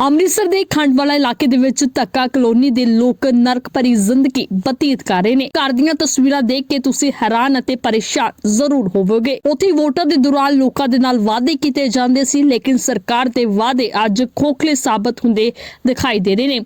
ਅੰਮ੍ਰਿਤਸਰ ਦੇ ਖੰਡਵਾਲਾ ਇਲਾਕੇ ਦੇ ਵਿੱਚ ਧੱਕਾ ਕਲੋਨੀ ਦੇ ਲੋਕ ਨਰਕ ਭਰੀ ਜ਼ਿੰਦਗੀ ਬਤੀਤ ਕਰ ਰਹੇ ਨੇ। ਘਰ ਦੀਆਂ ਤਸਵੀਰਾਂ ਦੇਖ ਕੇ ਤੁਸੀਂ ਹੈਰਾਨ ਅਤੇ ਪਰੇਸ਼ਾਨ ਜ਼ਰੂਰ ਹੋਵੋਗੇ। ਉੱਥੇ ਵੋਟਾਂ ਦੇ ਦੌਰਾਨ ਲੋਕਾਂ ਦੇ ਨਾਲ ਵਾਅਦੇ ਕੀਤੇ ਜਾਂਦੇ ਸੀ, ਲੇਕਿਨ ਸਰਕਾਰ ਦੇ ਵਾਅਦੇ ਅੱਜ ਖੋਖਲੇ ਸਾਬਤ ਹੁੰਦੇ ਦਿਖਾਈ ਦੇ ਰਹੇ ਨੇ।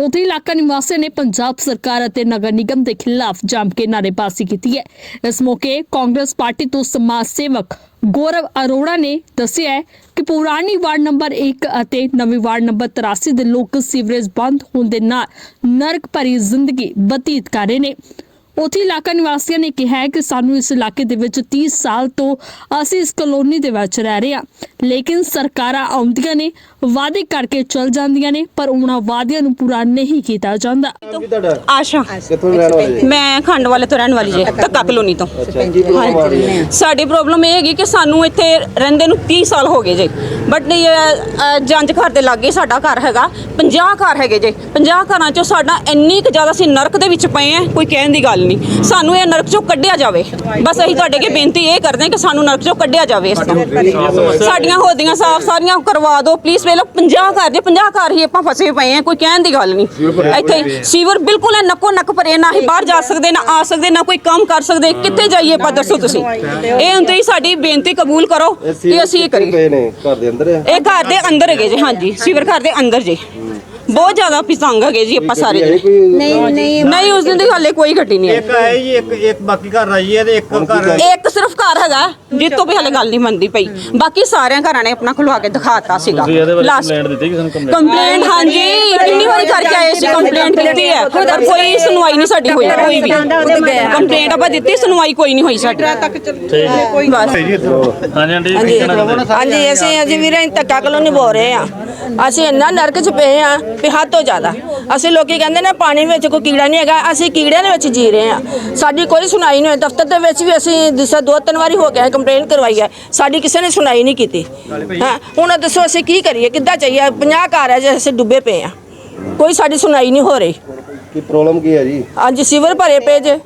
ਉੱਥੇ ਇਲਾਕਾ ਨਿਵਾਸੀਆਂ ਨੇ ਪੰਜਾਬ ਸਰਕਾਰ ਅਤੇ ਨਗਰ ਨਿਗਮ ਦੇ ਖਿਲਾਫ ਜੰਮ ਕੇ ਨਾਅਰੇਬਾਜ਼ੀ ਕੀਤੀ ਹੈ। ਇਸ ਮੌਕੇ ਕਾਂਗਰਸ ਪਾਰਟੀ ਤੋਂ ਸਮਾਜ ਸੇਵਕ ਗੌਰਵ ਅਰੋੜਾ ਨੇ ਦੱਸਿਆ ਹੈ ਕਿ ਪੁਰਾਣੀ ਵਾਰਡ ਨੰਬਰ 1 ਅਤੇ ਨਵੀਂ ਵਾਰਡ ਨੰਬਰ 83 ਦੇ ਲੋਕ ਸੀਵਰੇਜ ਬੰਦ ਹੋਣ ਦੇ ਨਾਲ ਨਰਕ ਭਰੀ ਜ਼ਿੰਦਗੀ ਬਤੀਤ ਕਰ ਰਹੇ ਨੇ। ਉੱਥੇ ਇਲਾਕਾ ਨਿਵਾਸੀਆਂ ਨੇ ਕਿਹਾ ਕਿ ਸਾਨੂੰ ਇਸ ਇਲਾਕੇ ਦੇ ਵਿੱਚ 30 ਸਾਲ ਤੋਂ ਅਸੀਂ ਇਸ ਕਲੋਨੀ ਦੇ ਵਿੱਚ ਰਹਿ ਰਹੇ ਹਾਂ। ਲੇਕਿਨ ਸਰਕਾਰਾਂ ਆਉਂਦੀਆਂ ਨੇ ਵਾਅਦੇ ਕਰਕੇ ਚਲ ਜਾਂਦੀਆਂ ਨੇ ਪਰ ਉਹਨਾਂ ਵਾਅਦਿਆਂ ਨੂੰ ਪੂਰਾ ਨਹੀਂ ਕੀਤਾ ਜਾਂਦਾ। ਆਸ਼ਾ। ਕਿੱਥੋਂ ਰਹਿਣ ਵਾਲੇ ਜੀ? ਮੈਂ ਖੰਡ ਵਾਲੇ ਤੋਂ ਰਹਿਣ ਵਾਲੀ ਜੇ ਧੱਕਾ ਕਲੋਨੀ ਤੋਂ। ਸਾਡੀ ਪ੍ਰੋਬਲਮ ਇਹ ਹੈਗੀ ਕਿ ਸਾਨੂੰ ਇੱਥੇ ਰਹਿੰਦੇ ਨੂੰ 30 ਸਾਲ ਹੋ ਗਏ ਜੇ। ਬਟ ਜੰਜ ਘਰ ਦੇ ਲਾਗੇ ਸਾਡਾ ਘਰ ਹੈਗਾ 50 ਘਰ ਹੈਗੇ ਜੇ। 50 ਘਰਾਂ ਚੋਂ ਸਾਡਾ ਇੰਨੀ ਕੁ ਜ਼ਿਆਦਾ ਅਸੀਂ ਨਰਕ ਦੇ ਵਿੱਚ ਪਏ ਆ ਕੋਈ ਕਹਿਣ ਦੀ ਗੱਲ ਨਹੀਂ। ਸਾਨੂੰ ਇਹ ਨਰਕ ਚੋਂ ਕੱਢਿਆ ਜਾਵੇ। ਬਸ ਅਸੀਂ ਤੁਹਾਡੇ ਅੱਗੇ ਬੇਨਤੀ ਇਹ ਕਰਦੇ ਹਾਂ ਕਿ ਸਾਨੂੰ ਨਰਕ ਚੋਂ ਕੱਢਿਆ ਜਾਵੇ ਇਸ ਤੋਂ। ਸਾਡੀਆਂ ਹੋਦੀਆਂ ਸਾਫ਼ ਸਾਰੀਆਂ ਕਰਵਾ ਦਿਓ। ਪਲੀਜ਼ ਵੇਲੋ 50 ਘਰ ਜੇ 50 ਘਰ ਹੀ ਆਪਾਂ ਫਸੇ ਪਏ ਆ ਕੋਈ ਕਹਿਣ ਦੀ ਗੱਲ ਨਹੀਂ। ਇੱਥੇ ਸੀਵਰ ਬਿਲਕੁਲ ਹੈ ਨੱਕੋ ਨੱਕ ਭਰੇ ਨਾ ਹੀ ਬਾਹਰ ਜਾ ਸਕਦੇ ਨਾ ਆ ਸਕਦੇ ਨਾ ਕੋਈ ਕੰਮ ਕਰ ਸਕਦੇ। ਕਿੱਥੇ ਜਾਈਏ ਆਪਾਂ ਦੱਸੋ ਤੁਸੀਂ? ਇਹ ਹੁਣ ਤੁਸੀਂ ਸਾਡੀ ਬੇਨਤੀ ਕਬੂਲ ਕਰੋ ਕਿ ਅਸੀਂ ਇਹ ਕਰੀਏ। ਦੇ ਇਹ ਘਰ ਦੇ ਅੰਦਰ ਹੈਗੇ ਜੀ ਹਾਂਜੀ। ਸੀਵਰ ਘਰ ਦੇ ਅੰਦਰ ਜੀ। ਬਹੁਤ ਜ਼ਿਆਦਾ ਪਿਸੰਗ ਹੈਗੇ ਜੀ ਆਪਾਂ ਸਾਰੇ ਨਹੀਂ ਨਹੀਂ ਨਹੀਂ ਉਸ ਦਿਨ ਦੀ ਹਾਲੇ ਕੋਈ ਘਟੀ ਨਹੀਂ ਇੱਕ ਹੈ ਜੀ ਇੱਕ ਇੱਕ ਬਾਕੀ ਘਰ ਆਈ ਹੈ ਤੇ ਇੱਕ ਘਰ ਇੱਕ ਸਿਰਫ ਘਰ ਹੈਗਾ। ਜਿੱਤੋਂ ਵੀ ਹਲੇ ਗੱਲ ਨਹੀਂ ਮੰਨਦੀ ਪਈ। ਬਾਕੀ ਸਾਰਿਆਂ ਘਰਾਂ ਨੇ ਆਪਣਾ ਖੁਲਵਾ ਕੇ ਦਿਖਾਤਾ ਸੀਗਾ। ਲਾਸਟ ਕੰਪਲੇਂਟ ਦਿੱਤੀ ਕਿਸੇ ਨੂੰ ਕੰਪਲੇਂਟ ਕੰਪਲੇਂਟ ਹਾਂਜੀ ਕਿੰਨੀ ਵਾਰੀ ਕਰਕੇ ਆਏ ਸੀ ਕੰਪਲੇਂਟ ਕੀਤੀ ਹੈ। ਪਰ ਕੋਈ ਸੁਣਵਾਈ ਨਹੀਂ ਸਾਡੀ ਹੋਈ। ਕੋਈ ਵੀ ਕੰਪਲੇਂਟ ਆਪਾਂ ਦਿੱਤੀ ਸੁਣਵਾਈ ਕੋਈ ਨਹੀਂ ਹੋਈ ਸਾਡੀ। ਹਾਂਜੀ ਆਂਟੀ ਜੀ ਕੀ ਕਹਿਣਾ ਚਾਹੁੰਦੇ ਹਾਂਜੀ ਅਸੀਂ ਅਜੇ ਵੀਰੇ ਧੱਕਾ ਕਲੋਨੀ ਬੋ ਰਹੇ ਆ ਅਸੀਂ ਇੰਨਾ ਨਰਕ ਚ ਪਏ ਆ ਵੀ ਹੱਦ ਤੋਂ ਜ਼ਿਆਦਾ। ਅਸੀਂ ਲੋਕੀ ਕਹਿੰਦੇ ਨੇ ਪਾਣੀ ਵਿੱਚ ਕੋਈ ਕੀੜਾ ਨਹੀਂ ਹੈਗਾ ਅਸੀਂ ਕੀੜਿਆਂ ਦੇ ਵਿੱਚ ਜੀ ਰਹੇ ਆ ਸਾਡੀ ਕੋਈ ਸੁਣਾਈ ਨਹੀਂ ਹੋਈ। ਦਫ਼ਤਰ ਦੇ ਵਿੱਚ ਵੀ ਅਸੀਂ ਜਿਸਾ ਦੋ ਤਿੰਨ ਵਾਰੀ ਹੋ ਗਿਆ ਕੰਪਲੇਂਟ ਕਰਵਾਈ ਹੈ ਸਾਡੀ ਕਿਸੇ ਨੇ ਸੁਣਾਈ ਨਹੀਂ ਕੀਤੀ। ਹਾਂ ਹੁਣ ਦੱਸੋ ਅਸੀਂ ਕੀ ਕਰੀਏ ਕਿੱਦਾਂ ਚਾਹੀਏ 50 ਘਰ ਹੈ ਜੇ ਅਸੀਂ ਡੁੱਬੇ ਪਏ ਆ। ਕੋਈ ਸਾਡੀ ਸੁਣਾਈ ਨਹੀਂ ਹੋ ਰਹੀ। ਕੀ ਪ੍ਰੋਬਲਮ ਕੀ ਹੈ ਜੀ? ਹਾਂਜੀ ਸੀਵਰ ਭਰੇ ਪਏ ਜੇ।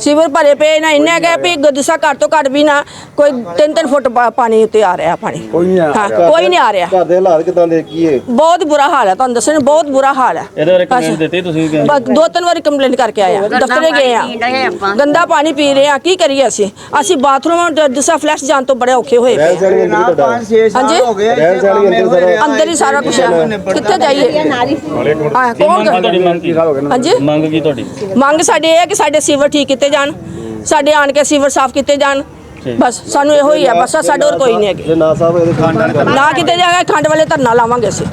ਸੀਵਰ ਭਰੇ ਪਏ ਨਾ ਇੰਨਾ ਕਿ ਵੀ ਗੁੱਦਸਾ ਘੱਟ ਤੋਂ ਘੱਟ ਵੀ ਨਾ ਕੋਈ 3-3 ਫੁੱਟ ਪਾ- ਪਾਣੀ ਉੱਤੇ ਆ ਰਿਹਾ ਪਾਣੀ। ਕੋਈ ਨਹੀਂ ਆ ਕੋਈ ਨਹੀਂ ਆ ਰਿਹਾ। ਘਰ ਦੇ ਹਾਲਾਤ ਕਿਦਾਂ ਦੇ ਕੀ ਹੈ ਬਹੁਤ ਬੁਰਾ ਹਾਲ ਹੈ ਤੁਹਾਨੂੰ ਦੱਸਣ ਬਹੁਤ ਬੁਰਾ ਹਾਲ ਹੈ। ਇਹਦੇ ਬਾਰੇ ਕੰਪਲੇਂਟ ਦਿੱਤੀ ਤੁਸੀਂ ਕਿ- ਬਸ ਦੋ ਤਿੰਨ ਵਾਰੀ ਕੰਪਲੇਂਟ ਕਰਕੇ ਆਏ ਆ। ਦਫ਼ਤਰੇ ਗਏ ਆ। ਗੰਦਾ ਪਾਣੀ ਪੀ ਰਹੇ ਆ। ਕੀ ਕਰੀਏ ਅਸੀਂ? ਅਸੀਂ ਬਾਥਰੂਮ ਜਿਸਾ ਫਲੈਸ਼ ਜਾਣ ਤੋਂ ਬੜੇ ਔਖੇ ਹੋਏ ਰਹਿਣ ਪਏ ਸਹਿਣ ਅੰਦਰ ਤੁਹਾਡਾ? ਹਾਂਜੀ? ਰਹਿਣ ਸਹਿਣ ਅੰਦਰ ਹੀ ਸਾਰਾ ਕੁਝ ਹੈ ਕਿੱਥੇ ਜਾਈਏ? ਹਾਂ ਕੌਣ ਤੁਹਾਡੀ ਮੰਗ ਕੀ? ਹਾਂਜੀ? ਮੰਗ ਕੀ ਤੁਹਾਡੀ? ਮੰਗ ਸਾਡੇ ਇਹ ਹੈ ਕਿ ਸਾਡੇ ਸੀਵਰ ਠੀਕ ਕੀਤੇ ਜਾਣ ਸਾਡੇ ਆਣ ਕੇ ਸੀਵਰ ਸਾਫ਼ ਕੀਤੇ ਜਾਣ ਬਸ ਸਾਨੂੰ ਇਹੋ ਹੀ ਹੈ ਬਸ ਸਾਡੇ ਹੋਰ ਕੋਈ ਨਹੀਂ ਹੈਗੇ। ਜੇ ਨਾ ਸਾਹਿਬ ਇਹਦੇ ਖੰਡ ਨਾ ਕਿਤੇ ਜਾਏਗਾ ਖੰਡ ਵਾਲੇ ਧਰਨਾ ਲਾਵਾਂਗੇ ਅਸੀਂ।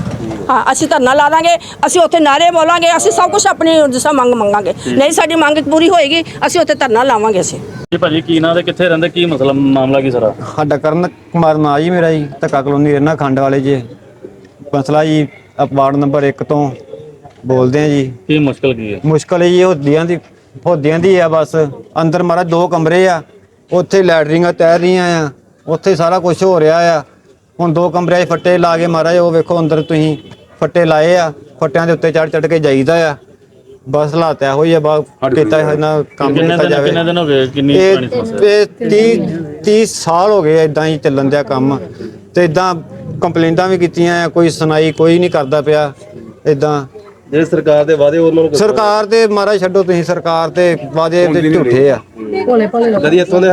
ਹਾਂ ਅਸੀਂ ਧਰਨਾ ਲਾ ਦਾਂਗੇ ਅਸੀਂ ਉੱਥੇ ਨਾਰੇ ਬੋਲਾਂਗੇ ਅਸੀਂ ਸਭ ਕੁਝ ਆਪਣੀ ਜਿਸਾ ਮੰਗ ਮੰਗਾਂਗੇ। ਨਹੀਂ ਸਾਡੀ ਮੰਗ ਪੂਰੀ ਹੋਏਗੀ ਅਸੀਂ ਉੱਥੇ ਧਰਨਾ ਲਾਵਾਂਗੇ ਅਸੀਂ। ਜੀ ਭਾਜੀ ਕੀ ਨਾਂ ਤੇ ਕਿੱਥੇ ਰਹਿੰਦੇ ਕੀ ਮਸਲਾ ਮਾਮਲਾ ਕੀ ਸਾਰਾ? ਸਾਡਾ ਕਰਨ ਕੁਮਾਰ ਨਾਂ ਜੀ ਮੇਰਾ ਜੀ ਧੱਕਾ ਕਲੋਨੀ ਰਹਿਣਾ ਖੰਡ ਵਾਲੇ ਜੀ। ਮਸਲਾ ਜੀ ਵਾਰਡ ਨੰਬਰ 1 ਤੋਂ ਬੋਲਦੇ ਆ ਜੀ। ਕੀ ਮੁਸ਼ਕਲ ਕੀ ਹੈ? ਮੁਸ਼ਕਲ ਜੀ ਹੋਦੀਆਂ ਦੀ ਹੋਦੀਆਂ ਦੀ ਆ ਬਸ। ਅੰਦਰ ਮਾਰਾ ਦੋ ਕਮਰੇ ਆ। ਉੱਥੇ ਲੈਟਰਿੰਗਾਂ ਤੈਰ ਰਹੀਆਂ ਆ। ਉੱਥੇ ਸਾਰਾ ਕੁਝ ਹੋ ਰਿਹਾ ਆ। ਹੁਣ ਦੋ ਕਮਰਿਆਂ 'ਚ ਫੱਟੇ ਲਾ ਕੇ ਮਾਰਾ ਉਹ ਵੇਖੋ ਅੰਦਰ ਤੁਸੀਂ ਫੱਟੇ ਲਾਏ ਆ। ਫੱਟਿਆਂ ਦੇ ਉੱਤੇ ਚੜ ਚੜ ਕੇ ਜਾਈਦਾ ਆ। ਬਸ ਹਾਲਾਤ ਇਹੋ ਹੀ ਆ ਬਾ ਕੀਤਾ ਇਹਨਾਂ ਕੰਮ ਕਿੰਨੇ ਕੀਤਾ ਦਿਨ ਜਾਵੇ। ਕਿੰਨੇ ਦਿਨ ਹੋ ਗਏ? ਕਿੰਨੀ ਪੁਰਾਣੀ ਸਮੱਸਿਆ? ਇਹ 30 30 ਸਾਲ ਹੋ ਗਏ ਇਦਾਂ ਹੀ ਚੱਲਣ ਦਿਆ ਕੰਮ। ਤੇ ਇਦਾਂ ਕੰਪਲੇਂਟਾਂ ਵੀ ਕੀਤੀਆਂ ਆ ਕੋਈ ਸੁਣਾਈ ਕੋਈ ਨਹੀਂ ਕਰਦਾ ਪਿਆ। ਇਦਾਂ ਜਿਹੜੇ ਸਰਕਾਰ ਦੇ ਵਾਅਦੇ ਉਹਨਾਂ ਨੂੰ ਸਰਕਾਰ ਤੇ ਮਾਰਾ ਛੱਡੋ ਤੁਸੀਂ ਸਰਕਾਰ ਤੇ ਵਾਦੇ ਤੇ ਝੂਠੇ ਆ। ਕਦੀ ਇੱਥੋਂ ਦੇ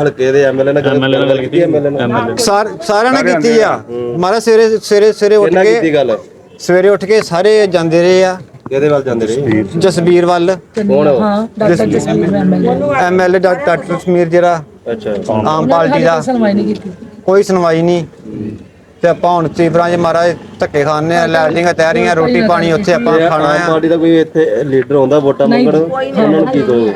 ਹਲਕੇ ਦੇ ਐਮਐਲਏ ਨਾਲ ਗੱਲ ਕੀਤੀ ਐਮਐਲਏ ਨਾਲ? ਸਾਰਿਆਂ ਨੇ ਕੀਤੀ ਆ। ਮਾਰਾ ਸਵੇਰੇ ਸਵੇਰੇ ਸਵੇਰੇ ਉੱਠ ਕੇ ਗੱਲ? ਸਵੇਰੇ ਉੱਠ ਕੇ ਸਾਰੇ ਜਾਂਦੇ ਰਹੇ ਆ। ਕਿਹਦੇ ਵੱਲ ਜਾਂਦੇ ਰਹੇ? ਜਸਬੀਰ ਵੱਲ। ਕੌਣ ਹੈ ਉਹ? ਐਮਐਲਏ ਡਾਕਟਰ ਸਮੀਰ ਜਿਹੜਾ ਅੱਛਾ। ਆਮ ਪਾਰਟੀ ਦਾ। ਕੋਈ ਸੁਣਵਾਈ ਨਹੀਂ। ਤੇ ਆਪਾਂ ਹੁਣ ਤੀਬਰਾਂ 'ਚ ਮਹਾਰਾਜ ਧੱਕੇ ਖਾਣੇ ਆ ਲੈਟਿੰਗਾਂ ਤੈਰੀਆਂ ਰੋਟੀ ਪਾਣੀ ਉੱਥੇ ਆਪਾਂ ਖਾਣਾ ਆਮ ਆ ਪਾਰਟੀ ਦਾ ਕੋਈ ਇੱਥੇ ਲੀਡਰ ਆਉਂਦਾ ਵੋਟਾਂ ਮੰਗਣ ਉਹਨਾਂ ਨੂੰ ਕੀ ਕਹੋਗੇ?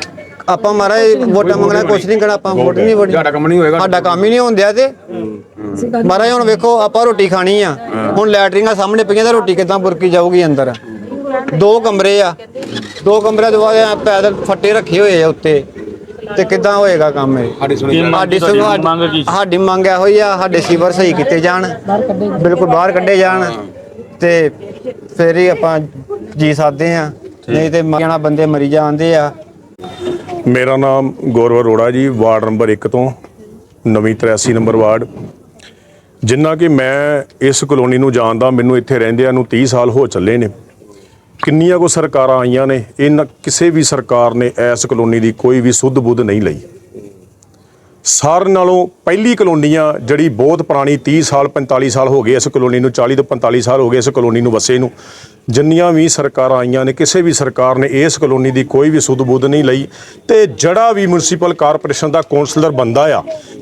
ਆਪਾਂ ਮਹਾਰਾਜ ਵੋਟਾਂ ਮੰਗਣਾ ਕੁਛ ਨਹੀਂ ਕਰਨਾ ਆਪਾਂ ਵੋਟ ਨਹੀਂ ਵੋਟ। ਸਾਡਾ ਕੰਮ ਨਹੀਂ ਹੋਏਗਾ। ਸਾਡਾ ਕੰਮ ਹੀ ਨਹੀਂ ਹੁੰਦਿਆ ਤੇ। ਮਹਾਰਾਜ ਹੁਣ ਵੇਖੋ ਆਪਾਂ ਰੋਟੀ ਖਾਣੀ ਆ। ਹੁਣ ਲੈਟਰਿੰਗਾਂ ਸਾਹਮਣੇ ਪਈਆਂ ਤਾਂ ਰੋਟੀ ਕਿੱਦਾਂ ਬੁਰਕੀ ਜਾਊਗੀ ਅੰਦਰ? ਦੋ ਕਮਰੇ ਆ। ਦੋ ਕਮਰਿਆਂ ਦੇ ਬਾਅਦ ਐਂ ਪੈਦਲ ਫੱਟੇ ਰੱਖੇ ਹੋਏ ਆ ਉੱਤੇ। ਤੇ ਕਿੱਦਾਂ ਹੋਏਗਾ ਕੰਮ ਇਹ? ਮੰਗ ਸਾਡੀ ਮੰਗ ਕੀ ਸਾਡੀ ਮੰਗ ਇਹੋ ਹੀ ਆ ਸਾਡੇ ਸੀਵਰ ਸਹੀ ਕੀਤੇ ਜਾਣ ਬਿਲਕੁਲ ਬਾਹਰ ਕੱਢੇ ਜਾਣ ਤੇ ਫਿਰ ਹੀ ਆਪਾਂ ਜੀ ਸਕਦੇ ਆ ਨਹੀਂ ਤੇ ਮਰਨਾ ਬੰਦੇ ਮਰੀ ਜਾਂਦੇ ਆ। ਮੇਰਾ ਨਾਮ ਗੌਰਵ ਅਰੋੜਾ ਜੀ ਵਾਰਡ ਨੰਬਰ 1 ਤੋਂ ਨਵੀਂ 83 ਨੰਬਰ ਵਾਰਡ। ਜਿੰਨਾ ਕਿ ਮੈਂ ਇਸ ਕਲੋਨੀ ਨੂੰ ਜਾਣਦਾ ਮੈਨੂੰ ਇੱਥੇ ਰਹਿੰਦਿਆਂ ਨੂੰ 30 ਸਾਲ ਹੋ ਚੱਲੇ ਨੇ। ਕਿੰਨੀਆਂ ਕੋ ਸਰਕਾਰਾਂ ਆਈਆਂ ਨੇ? ਇਹਨਾਂ ਕਿਸੇ ਵੀ ਸਰਕਾਰ ਨੇ ਇਸ ਕਲੋਨੀ ਦੀ ਕੋਈ ਵੀ ਸੁੱਧ ਬੁੱਧ ਨਹੀਂ ਲਈ। ਸਾਰਿਆਂ ਨਾਲੋਂ ਪਹਿਲੀ ਕਲੋਨੀ ਆ ਜਿਹੜੀ ਬਹੁਤ ਪੁਰਾਣੀ 30 ਸਾਲ 45 ਸਾਲ ਹੋ ਗਏ ਇਸ ਕਲੋਨੀ ਨੂੰ 40 ਤੋਂ 45 ਸਾਲ ਹੋ ਗਏ ਇਸ ਕਲੋਨੀ ਨੂੰ ਵਸੇ ਨੂੰ। ਜਿੰਨੀਆਂ ਵੀ ਸਰਕਾਰਾਂ ਆਈਆਂ ਨੇ, ਕਿਸੇ ਵੀ ਸਰਕਾਰ ਨੇ ਇਸ ਕਲੋਨੀ ਦੀ ਕੋਈ ਵੀ ਸੁੱਧ ਬੁੱਧ ਨਹੀਂ ਲਈ ਤੇ ਜਿਹੜਾ ਵੀ ਮਿਊਨਿਸਪਲ ਕਾਰਪੋਰੇਸ਼ਨ ਦਾ ਕੌਂਸਲਰ ਬੰਦਾ ਆ,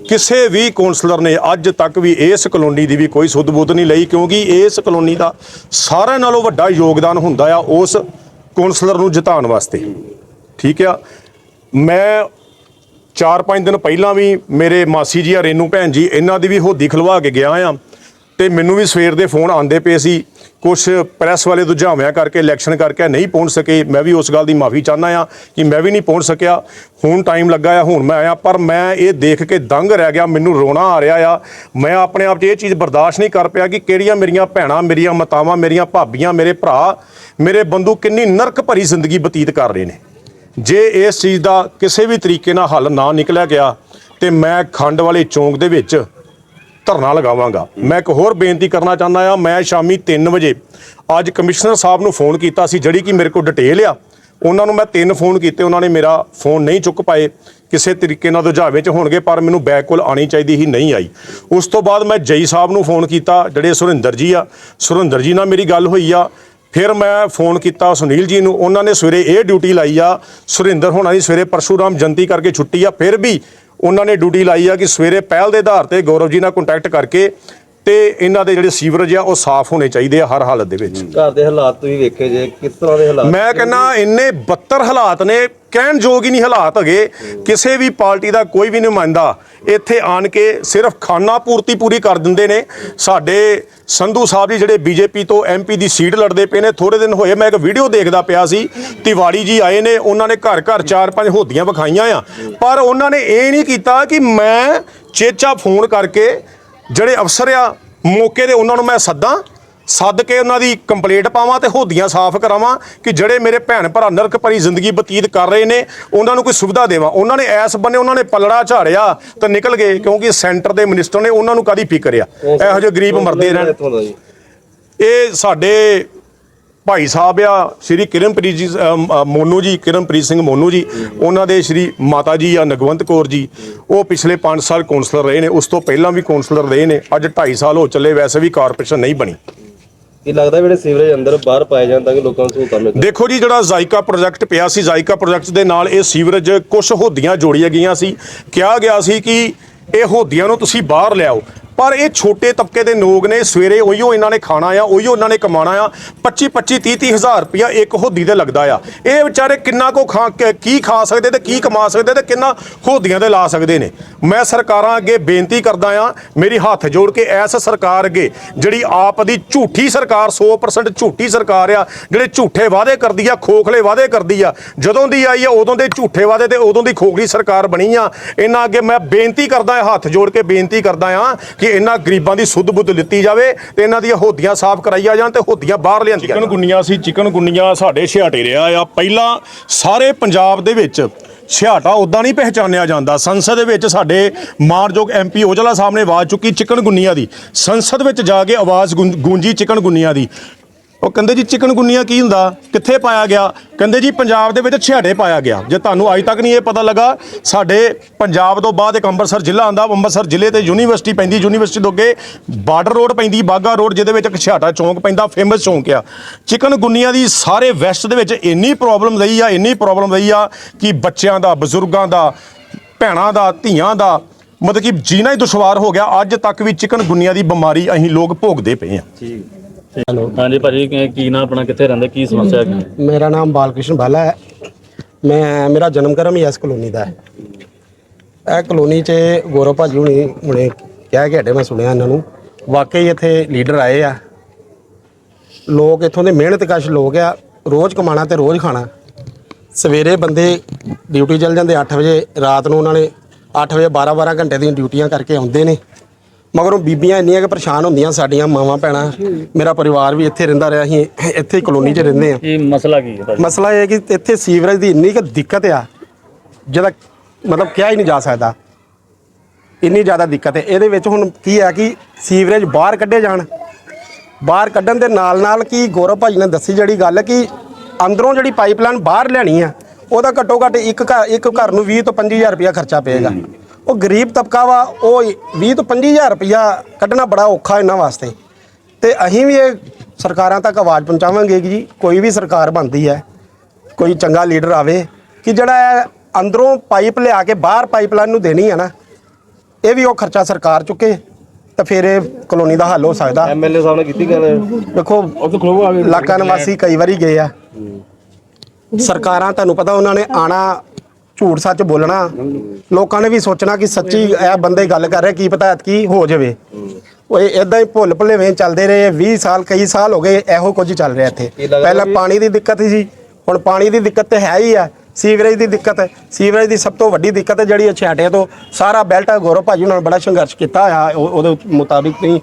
ਕਿਸੇ ਵੀ ਕੌਂਸਲਰ ਨੇ ਅੱਜ ਤੱਕ ਵੀ ਇਸ ਕਲੋਨੀ ਦੀ ਵੀ ਕੋਈ ਸੁੱਧ ਬੁੱਧ ਨਹੀਂ ਲਈ, ਕਿਉਂਕਿ ਇਸ ਕਲੋਨੀ ਦਾ ਸਾਰਿਆਂ ਨਾਲੋਂ ਵੱਡਾ ਯੋਗਦਾਨ ਹੁੰਦਾ ਆ ਉਸ ਕੌਂਸਲਰ ਨੂੰ ਜਿਤਾਉਣ ਵਾਸਤੇ। ਠੀਕ ਆ? ਮੈਂ ਚਾਰ ਪੰਜ ਦਿਨ ਪਹਿਲਾਂ ਵੀ ਮੇਰੇ ਮਾਸੀ ਜੀ ਆ, ਰੇਨੂ ਭੈਣ ਜੀ, ਇਹਨਾਂ ਦੀ ਵੀ ਹੋਦੀ ਖਲਵਾ ਕੇ ਗਿਆ ਆ। ਤੇ ਮੈਨੂੰ ਵੀ ਸਵੇਰ ਦੇ ਫੋਨ ਆਉਂਦੇ ਪਏ ਸੀ ਕੁਝ ਪ੍ਰੈਸ ਵਾਲੇ ਦੁਝਾਵਿਆਂ ਕਰਕੇ, ਇਲੈਕਸ਼ਨ ਕਰਕੇ ਨਹੀਂ ਪਹੁੰਚ ਸਕੇ। ਮੈਂ ਵੀ ਉਸ ਗੱਲ ਦੀ ਮਾਫੀ ਚਾਹੁੰਦਾ ਆ ਕਿ ਮੈਂ ਵੀ ਨਹੀਂ ਪਹੁੰਚ ਸਕਿਆ। ਹੁਣ ਟਾਈਮ ਲੱਗਾ ਆ, ਹੁਣ ਮੈਂ ਆਇਆ, ਪਰ ਮੈਂ ਇਹ ਦੇਖ ਕੇ ਦੰਗ ਰਹਿ ਗਿਆ, ਮੈਨੂੰ ਰੋਣਾ ਆ ਰਿਹਾ ਆ। ਮੈਂ ਆਪਣੇ ਆਪ 'ਚ ਇਹ ਚੀਜ਼ ਬਰਦਾਸ਼ਤ ਨਹੀਂ ਕਰ ਪਿਆ ਕਿ ਕਿਹੜੀਆਂ ਮੇਰੀਆਂ ਭੈਣਾਂ, ਮੇਰੀਆਂ ਮਾਤਾਵਾਂ, ਮੇਰੀਆਂ ਭਾਬੀਆਂ, ਮੇਰੇ ਭਰਾ, ਮੇਰੇ ਬੰਧੂ ਕਿੰਨੀ ਨਰਕ ਭਰੀ ਜ਼ਿੰਦਗੀ ਬਤੀਤ ਕਰ ਰਹੇ ਨੇ। ਜੇ ਇਸ ਚੀਜ਼ ਦਾ ਕਿਸੇ ਵੀ ਤਰੀਕੇ ਨਾਲ ਹੱਲ ਨਾ ਨਿਕਲਿਆ ਗਿਆ ਤੇ ਮੈਂ ਖੰਡ ਵਾਲੇ ਚੌਂਕ ਦੇ ਵਿੱਚ ਧਰਨਾ ਲਗਾਵਾਂਗਾ। ਮੈਂ ਇੱਕ ਹੋਰ ਬੇਨਤੀ ਕਰਨਾ ਚਾਹੁੰਦਾ ਆ ਮੈਂ ਸ਼ਾਮੀ 3 ਵਜੇ ਅੱਜ ਕਮਿਸ਼ਨਰ ਸਾਹਿਬ ਨੂੰ ਫੋਨ ਕੀਤਾ ਸੀ, ਜਿਹੜੀ ਕਿ ਮੇਰੇ ਕੋਲ ਡਿਟੇਲ ਆ। ਉਹਨਾਂ ਨੂੰ ਮੈਂ ਤਿੰਨ ਫੋਨ ਕੀਤੇ, ਉਹਨਾਂ ਨੇ ਮੇਰਾ ਫੋਨ ਨਹੀਂ ਚੁੱਕ ਪਾਏ। ਕਿਸੇ ਤਰੀਕੇ ਨਾਲ ਦੁਝਾਵੇ ਚ ਹੋਣਗੇ, ਪਰ ਮੈਨੂੰ ਬੈਕ ਕੋਲ ਆਣੀ ਚਾਹੀਦੀ ਹੀ ਨਹੀਂ ਆਈ। ਉਸ ਤੋਂ ਬਾਅਦ ਮੈਂ ਜਈ ਸਾਹਿਬ ਨੂੰ ਫੋਨ ਕੀਤਾ, ਜਿਹੜੇ ਸੁਰਿੰਦਰ ਜੀ ਆ। ਸੁਰਿੰਦਰ ਜੀ ਨਾਲ ਮੇਰੀ ਗੱਲ ਹੋਈ ਆ। ਫਿਰ ਮੈਂ ਫੋਨ ਕੀਤਾ ਸੁਨੀਲ ਜੀ ਨੂੰ ਉਹਨਾਂ ਨੇ ਸਵੇਰੇ ਇਹ ਡਿਊਟੀ ਲਾਈ ਆ ਸੁਰਿੰਦਰ ਹੋਣਾ ਦੀ ਸਵੇਰੇ ਪਰਸ਼ੂਰਾਮ ਜੰਤੀ ਕਰਕੇ ਛੁੱਟੀ ਆ ਫਿਰ ਵੀ ਉਹਨਾਂ ਨੇ ਡਿਊਟੀ ਲਾਈ ਆ ਕਿ ਸਵੇਰੇ ਪਹਿਲ ਦੇ ਆਧਾਰ ਤੇ ਗੌਰਵ ਜੀ ਨਾਲ ਕੰਟੈਕਟ ਕਰਕੇ ਤੇ ਇਹਨਾਂ ਦੇ ਜਿਹੜੇ ਸੀਵਰੇਜ ਆ ਉਹ ਸਾਫ਼ ਹੋਣੇ ਚਾਹੀਦੇ ਆ ਹਰ ਹਾਲਤ ਦੇ ਵਿੱਚ। ਘਰ ਦੇ ਹਾਲਾਤ ਤੁਸੀਂ ਵੇਖੇ ਜੇ ਕਿਸ ਤਰ੍ਹਾਂ ਦੇ ਹਾਲਾਤ ਮੈਂ ਕਹਿੰਦਾ ਇੰਨੇ 72 ਹਾਲਾਤ ਨੇ ਕਹਿਣ ਯੋਗ ਹੀ ਨਹੀਂ ਹਾਲਾਤ ਹੈਗੇ। ਕਿਸੇ ਵੀ ਪਾਰਟੀ ਦਾ ਕੋਈ ਵੀ ਨੁਮਾਇੰਦਾ ਇੱਥੇ ਆਣ ਕੇ ਸਿਰਫ ਖਾਨਾ ਪੂਰਤੀ ਪੂਰੀ ਕਰ ਦਿੰਦੇ ਨੇ। ਸਾਡੇ ਸੰਧੂ ਸਾਹਿਬ ਜੀ ਜਿਹੜੇ ਬੀਜੇਪੀ ਤੋਂ ਐਮਪੀ ਦੀ ਸੀਟ ਲੜਦੇ ਪਏ ਨੇ। ਥੋੜੇ ਦਿਨ ਹੋਏ ਮੈਂ ਇੱਕ ਵੀਡੀਓ ਦੇਖਦਾ ਪਿਆ ਸੀ। ਤਿਵਾੜੀ ਜੀ ਆਏ ਨੇ, ਉਹਨਾਂ ਨੇ ਘਰ ਘਰ ਚਾਰ ਪੰਜ ਹੋਦੀਆਂ ਵਿਖਾਈਆਂ ਆ। ਪਰ ਉਹਨਾਂ ਨੇ ਇਹ ਨਹੀਂ ਕੀਤਾ ਕਿ ਮੈਂ ਚੇਚਾ ਫੋਨ ਕਰਕੇ ਜਿਹੜੇ ਅਫਸਰ ਆ, ਮੌਕੇ ਦੇ ਉਹਨਾਂ ਨੂੰ ਮੈਂ ਸੱਦਾਂ। ਸੱਦ ਕੇ ਉਹਨਾਂ ਦੀ ਕੰਪਲੇਂਟ ਪਾਵਾਂ ਤੇ ਹੋਦੀਆਂ ਸਾਫ਼ ਕਰਾਵਾਂ ਕਿ ਜਿਹੜੇ ਮੇਰੇ ਭੈਣ ਭਰਾ ਨਰਕ ਭਰੀ ਜ਼ਿੰਦਗੀ ਬਤੀਤ ਕਰ ਰਹੇ ਨੇ ਉਹਨਾਂ ਨੂੰ ਕੋਈ ਸੁਵਿਧਾ ਦੇਵਾਂ। ਉਹਨਾਂ ਨੇ ਐਸ ਬੰਨੇ ਉਹਨਾਂ ਨੇ ਪਲੜਾ ਝਾੜਿਆ ਤਾਂ ਨਿਕਲ ਗਏ ਕਿਉਂਕਿ ਸੈਂਟਰ ਦੇ ਮਿਨਿਸਟਰ ਨੇ ਉਹਨਾਂ ਨੂੰ ਕਾਦੀ ਫਿਕਰ ਆ? ਇਹੋ ਜਿਹੇ ਗਰੀਬ ਮਰਦੇ ਰਹਿਣ। ਇਹ ਸਾਡੇ ਭਾਈ ਸਾਹਿਬ ਆ ਸ਼੍ਰੀ ਕਿਰਨਪ੍ਰੀਤ ਜੀ ਮੋਨੂ ਜੀ ਕਿਰਨਪ੍ਰੀਤ ਸਿੰਘ ਮੋਨੂ ਜੀ ਉਹਨਾਂ ਦੇ ਸ਼੍ਰੀ ਮਾਤਾ ਜੀ ਆ ਨਗਵੰਤ ਕੌਰ ਜੀ। ਉਹ ਪਿਛਲੇ 5 ਸਾਲ ਕਾਉਂਸਲਰ ਰਹੇ ਨੇ ਉਸ ਤੋਂ ਪਹਿਲਾਂ ਵੀ ਕਾਉਂਸਲਰ ਰਹੇ ਨੇ। ਅੱਜ 2.5 ਸਾਲ ਹੋ ਚੱਲੇ ਵੈਸੇ ਵੀ ਕਾਰਪੋਰੇਸ਼ਨ ਨਹੀਂ ਬਣੀ। ਕੀ ਲੱਗਦਾ ਜਿਹੜੇ ਸੀਵਰੇਜ ਅੰਦਰ ਬਾਹਰ ਪਾਏ ਜਾਣ ਤਾਂ ਕਿ ਲੋਕਾਂ ਨੂੰ ਸਹੂਲਤਾਂ ਮਿਲ ਦੇਖੋ ਜੀ, ਜਿਹੜਾ ਜ਼ਾਇਕਾ ਪ੍ਰੋਜੈਕਟ ਪਿਆ ਸੀ ਜ਼ਾਇਕਾ ਪ੍ਰੋਜੈਕਟ ਦੇ ਨਾਲ ਇਹ ਸੀਵਰੇਜ ਕੁਝ ਹੋਦੀਆਂ ਜੋੜੀਆਂ ਗਈਆਂ ਸੀ। ਕਿਹਾ ਗਿਆ ਸੀ ਕਿ ਇਹ ਹੋਦੀਆਂ ਨੂੰ ਤੁਸੀਂ ਬਾਹਰ ਲਿਆਓ। ਪਰ ਇਹ ਛੋਟੇ ਤਬਕੇ ਦੇ ਲੋਕ ਨੇ, ਸਵੇਰੇ ਉਹੀਓ ਇਹਨਾਂ ਨੇ ਖਾਣਾ ਆ, ਉਹੀਓ ਇਹਨਾਂ ਨੇ ਕਮਾਣਾ ਆ। 25 25 30 30 ਹਜ਼ਾਰ ਰੁਪਇਆ ਇੱਕ ਹੋਦੀ ਦੇ ਲੱਗਦਾ ਆ। ਇਹ ਵਿਚਾਰੇ ਕਿੰਨਾ ਕੋ ਖਾ ਕੇ- ਕੀ ਖਾ ਸਕਦੇ ਤੇ ਕੀ ਕਮਾ ਸਕਦੇ ਤੇ ਕਿੰਨਾ ਹੋਦੀਆਂ ਤੇ ਲਾ ਸਕਦੇ ਨੇ। ਮੈਂ ਸਰਕਾਰਾਂ ਅੱਗੇ ਬੇਨਤੀ ਕਰਦਾ ਆ, ਮੇਰੀ ਹੱਥ ਜੋੜ ਕੇ ਐਸ ਸਰਕਾਰ ਅੱਗੇ, ਜਿਹੜੀ ਆਪ ਦੀ ਝੂਠੀ ਸਰਕਾਰ 100% ਝੂਠੀ ਸਰਕਾਰ ਆ, ਜਿਹੜੇ ਝੂਠੇ ਵਾਅਦੇ ਕਰਦੀ ਆ, ਖੋਖਲੇ ਵਾਅਦੇ ਕਰਦੀ ਆ, ਜਦੋਂ ਦੀ ਆਈ ਆ, ਉਦੋਂ ਦੇ ਝੂਠੇ ਵਾਅਦੇ ਤੇ ਉਦੋਂ ਦੀ ਖੋਖਲੀ ਸਰਕਾਰ ਬਣੀ ਆ। ਇਹਨਾਂ ਅੱਗੇ ਮੈਂ ਬੇਨਤੀ ਕਰਦਾ, ਹੱਥ ਜੋੜ ਕੇ ਬੇਨਤੀ ਕਰਦਾ ਆ ਕਿ ਕਿ ਇਹਨਾਂ ਗਰੀਬਾਂ ਦੀ ਸੁੱਧ ਬੁੱਧ ਲਿੱਤੀ ਜਾਵੇ ਤੇ ਇਹਨਾਂ ਦੀਆਂ ਹੋਦੀਆਂ ਸਾਫ਼ ਕਰਾਈਆਂ ਜਾਣ ਤੇ ਹੋਦੀਆਂ ਬਾਹਰ ਲਿਆਂਦੀਆਂ ਚਿਕਨ ਗੁੰਨੀਆਂ ਸੀ, ਚਿਕਨ ਗੁੰਨੀਆਂ ਸਾਡੇ ਛਿਆਟੇ ਰਿਹਾ ਆ। ਪਹਿਲਾਂ ਸਾਰੇ ਪੰਜਾਬ ਦੇ ਵਿੱਚ ਛਿਆਟਾ ਉਦਾਂ ਨਹੀਂ ਪਹਿਚਾਨਿਆ ਜਾਂਦਾ। ਸੰਸਦ ਦੇ ਵਿੱਚ ਸਾਡੇ ਮਾਨਯੋਗ ਐਮਪੀ ਔਜਲਾ ਸਾਹਿਬ ਨੇ ਆਵਾਜ਼ ਚੁੱਕੀ ਚਿਕਨ ਗੁੰਨੀਆਂ ਦੀ। ਸੰਸਦ ਵਿੱਚ ਜਾ ਕੇ ਆਵਾਜ਼ ਗੁੰਜ- ਗੂੰਜੀ ਚਿਕਨ ਗੁੰਨੀਆਂ ਦੀ। ਉਹ ਕਹਿੰਦੇ ਜੀ ਚਿਕਨ ਗੁੰਨੀਆਂ ਕੀ ਹੁੰਦਾ? ਕਿੱਥੇ ਪਾਇਆ ਗਿਆ? ਕਹਿੰਦੇ ਜੀ ਪੰਜਾਬ ਦੇ ਵਿੱਚ ਛਿਆੜੇ ਪਾਇਆ ਗਿਆ। ਜੇ ਤੁਹਾਨੂੰ ਅੱਜ ਤੱਕ ਨਹੀਂ ਇਹ ਪਤਾ ਲੱਗਾ, ਸਾਡੇ ਪੰਜਾਬ ਤੋਂ ਬਾਅਦ ਇੱਕ ਅੰਮ੍ਰਿਤਸਰ ਜ਼ਿਲ੍ਹਾ ਆਂਦਾ ਅੰਮ੍ਰਿਤਸਰ ਜ਼ਿਲ੍ਹੇ ਤੇ ਯੂਨੀਵਰਸਿਟੀ ਪੈਂਦੀ, ਯੂਨੀਵਰਸਿਟੀ ਤੋਂ ਅੱਗੇ ਬਾਰਡਰ ਰੋਡ ਪੈਂਦੀ ਬਾਗਾ ਰੋਡ, ਜਿਹਦੇ ਵਿੱਚ ਇੱਕ ਛਿਆਟਾ ਚੌਂਕ ਪੈਂਦਾ ਫੇਮਸ ਚੌਂਕ ਆ। ਚਿਕਨ ਗੁੰਨੀਆਂ ਦੀ ਸਾਰੇ ਵੈਸਟ ਦੇ ਵਿੱਚ ਇੰਨੀ ਪ੍ਰੋਬਲਮ ਰਹੀ ਆ, ਇੰਨੀ ਪ੍ਰੋਬਲਮ ਰਹੀ ਆ ਕਿ ਬੱਚਿਆਂ ਦਾ, ਬਜ਼ੁਰਗਾਂ ਦਾ, ਭੈਣਾਂ ਦਾ, ਧੀਆਂ ਦਾ ਮਤਲਬ ਕਿ ਜੀਣਾ ਹੀ ਦੁਸ਼ਵਾਰ ਹੋ ਗਿਆ। ਅੱਜ ਤੱਕ ਵੀ ਚਿਕਨ ਗੁੰਨੀਆਂ ਦੀ ਬਿਮਾਰੀ ਅਸੀਂ ਲੋਕ ਭੋਗਦੇ ਪਏ ਆ। ਹਾਂਜੀ ਭਾਜੀ ਕੀ- ਕੀ ਨਾ ਆਪਣਾ ਕਿੱਥੇ ਰਹਿੰਦੇ ਕੀ ਸਮੱਸਿਆ ਹੈ ਮੇਰਾ ਨਾਮ ਬਾਲਕ੍ਰਿਸ਼ਨ ਬਾਲਾ ਹੈ। ਮੈਂ ਮੇਰਾ ਜਨਮ ਕਰਮ ਹੀ ਇਸ ਕਲੋਨੀ ਦਾ ਹੈ। ਇਹ ਕਲੋਨੀ 'ਚ ਗੌਰਵ ਭਾਜੀ ਹੁਣੀ ਹੁਣੇ ਕਹਿ ਕੇ ਹਟੇ ਮੈਂ ਸੁਣਿਆ ਇਹਨਾਂ ਨੂੰ। ਵਾਕਈ ਇੱਥੇ ਲੀਡਰ ਆਏ ਆ। ਲੋਕ ਇੱਥੋਂ ਦੇ ਮਿਹਨਤਕਸ਼ ਲੋਕ ਆ ਰੋਜ਼ ਕਮਾਣਾ ਤੇ ਰੋਜ਼ ਖਾਣਾ। ਸਵੇਰੇ ਬੰਦੇ ਡਿਊਟੀ ਚਲ ਜਾਂਦੇ 8 ਵਜੇ ਰਾਤ ਨੂੰ ਉਹਨਾਂ ਨੇ 8 ਵਜੇ 12 12 ਘੰਟੇ ਦੀਆਂ ਡਿਊਟੀਆਂ ਕਰਕੇ ਆਉਂਦੇ ਨੇ। ਮਗਰੋਂ ਬੀਬੀਆਂ ਇੰਨੀਆਂ ਕਿ ਪਰੇਸ਼ਾਨ ਹੁੰਦੀਆਂ ਸਾਡੀਆਂ ਮਾਵਾਂ ਭੈਣਾਂ। ਮੇਰਾ ਪਰਿਵਾਰ ਵੀ ਇੱਥੇ ਰਹਿੰਦਾ ਰਿਹਾ ਅਸੀਂ ਇੱਥੇ ਹੀ ਕਲੋਨੀ 'ਚ ਰਹਿੰਦੇ ਆ ਕੀ ਮਸਲਾ ਕੀ ਹੈ ਮਸਲਾ ਇਹ ਹੈ ਕਿ ਇੱਥੇ ਸੀਵਰੇਜ ਦੀ ਇੰਨੀ ਕੁ ਦਿੱਕਤ ਆ ਜਿਹਦਾ ਮਤਲਬ ਕਿਹਾ ਹੀ ਨਹੀਂ ਜਾ ਸਕਦਾ। ਇੰਨੀ ਜ਼ਿਆਦਾ ਦਿੱਕਤ ਹੈ। ਇਹਦੇ ਵਿੱਚ ਹੁਣ ਕੀ ਹੈ ਕਿ ਸੀਵਰੇਜ ਬਾਹਰ ਕੱਢੇ ਜਾਣ। ਬਾਹਰ ਕੱਢਣ ਦੇ ਨਾਲ ਨਾਲ ਕੀ ਗੌਰਵ ਭਾਜੀ ਨੇ ਦੱਸੀ ਜਿਹੜੀ ਗੱਲ ਕਿ ਅੰਦਰੋਂ ਜਿਹੜੀ ਪਾਈਪਲਾਈਨ ਬਾਹਰ ਲੈਣੀ ਆ ਉਹਦਾ ਘੱਟੋ ਘੱਟ ਇੱਕ ਘਰ ਇੱਕ ਘਰ ਨੂੰ 20 ਤੋਂ 25000 ਰੁਪਇਆ ਖਰਚਾ ਪਏਗਾ। ਉਹ ਗਰੀਬ ਤਬਕਾ ਵਾ ਉਹ 20 ਤੋਂ 25000 ਰੁਪਇਆ ਕੱਢਣਾ ਬੜਾ ਔਖਾ ਇਹਨਾਂ ਵਾਸਤੇ। ਤੇ ਅਸੀਂ ਵੀ ਇਹ ਸਰਕਾਰਾਂ ਤੱਕ ਆਵਾਜ਼ ਪਹੁੰਚਾਵਾਂਗੇ ਕਿ ਜੀ ਕੋਈ ਵੀ ਸਰਕਾਰ ਬਣਦੀ ਹੈ ਕੋਈ ਚੰਗਾ ਲੀਡਰ ਆਵੇ ਕਿ ਜਿਹੜਾ ਅੰਦਰੋਂ ਪਾਈਪ ਲਿਆ ਕੇ ਬਾਹਰ ਪਾਈਪਲਾਈਨ ਨੂੰ ਦੇਣੀ ਹੈ ਨਾ ਇਹ ਵੀ ਉਹ ਖਰਚਾ ਸਰਕਾਰ ਚੁੱਕੇ ਤਾਂ ਫਿਰ ਇਹ ਕਲੋਨੀ ਦਾ ਹੱਲ ਹੋ ਸਕਦਾ। ਐਮਐਲਏ ਸਾਹਿਬ ਨੇ ਕੀਤੀ ਗੱਲ? ਦੇਖੋ ਇਲਾਕਾ ਨਿਵਾਸੀ ਕਈ ਵਾਰੀ ਗਏ ਆ। ਸਰਕਾਰਾਂ ਤੁਹਾਨੂੰ ਪਤਾ ਉਹਨਾਂ ਨੇ ਆਣਾ ਝੂਠ ਸੱਚ ਬੋਲਣਾ। ਲੋਕਾਂ ਨੇ ਵੀ ਸੋਚਣਾ ਕਿ ਸੱਚੀ ਇਹ ਬੰਦੇ ਗੱਲ ਕਰ ਰਹੇ ਕੀ ਪਤਾ ਕੀ ਹੋ ਜਾਵੇ। ਉਹ ਇਦਾਂ ਹੀ ਭੁੱਲ ਭੁਲੇਵੇਂ ਚੱਲਦੇ ਰਹੇ 20 ਸਾਲ ਕਈ ਸਾਲ ਹੋ ਗਏ ਇਹੋ ਕੁਝ ਚੱਲ ਰਿਹਾ ਇੱਥੇ। ਪਹਿਲਾਂ ਪਾਣੀ ਦੀ ਦਿੱਕਤ ਸੀ ਹੁਣ ਪਾਣੀ ਦੀ ਦਿੱਕਤ ਤੇ ਹੈ ਹੀ ਆ। ਸੀਵਰੇਜ ਦੀ ਦਿੱਕਤ ਹੈ ਸੀਵਰੇਜ ਦੀ ਸਭ ਤੋਂ ਵੱਡੀ ਦਿੱਕਤ ਹੈ ਜਿਹੜੀ ਛਾਟੇ ਤੋਂ ਸਾਰਾ ਬੈਲਟ ਗੌਰਵ ਭਾਜੀ ਉਹਨਾਂ ਨੇ ਬੜਾ ਸੰਘਰਸ਼ ਕੀਤਾ ਆ ਉਹ- ਉਹਦੇ ਮੁਤਾਬਿਕ ਨਹੀਂ।